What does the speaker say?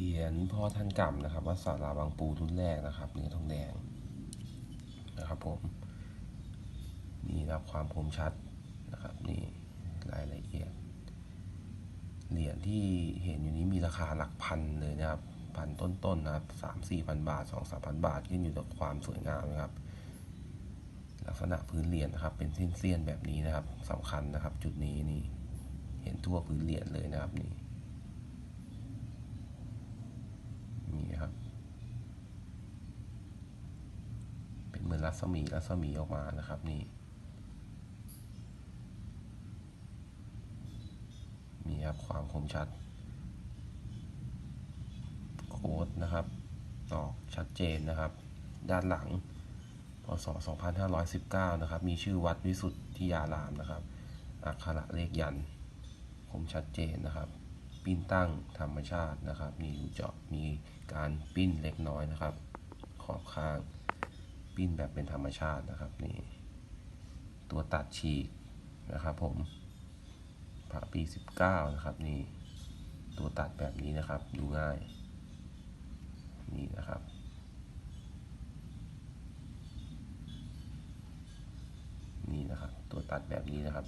เหรียญพ่อท่านกำนะครับวัดสาราบางปูรุ่นแรกนะครับ เนื้อทองแดงนะครับผมนี่นะครับความคมชัดนะครับนี่รายละเอียดเหรียญที่เห็นอยู่นี้มีราคาหลักพันเลยนะครับพันต้นๆนะครับสามสี่พันบาทสองสามพันบาทขึ้นอยู่กับความสวยงามนะครับ ลักษณะพื้นเหรียญนะครับ เป็นเส้นๆแบบนี้นะครับสำคัญนะครับ จุดนี้นี่เห็นทั่วพื้นเหรียญเลยนะครับนี่ครับ เป็นเห มือนรัศมีรัศมีออกมานะครับ นี่มีครับความคมชัดโค้ดนะครับออกชัดเจนนะครับ ด้านหลังพศ 2519 นะครับ มีชื่อวัดวิสุทธิยารามนะครับ อักขระเลขยันคมชัดเจนนะครับ ปิ้นตั้งธรรมชาตินะครับ มีรูเจาะมีการปิ้นเล็กน้อยนะครับ ขอบข้าง ปิ้นแบบเป็นธรรมชาตินะครับนี่ตัวตัดฉีกนะครับผมพระปี 19 นะครับนี่ตัวตัดแบบนี้นะครับดูง่ายนี่นะครับนี่นะครับตัวตัดแบบนี้นะครับ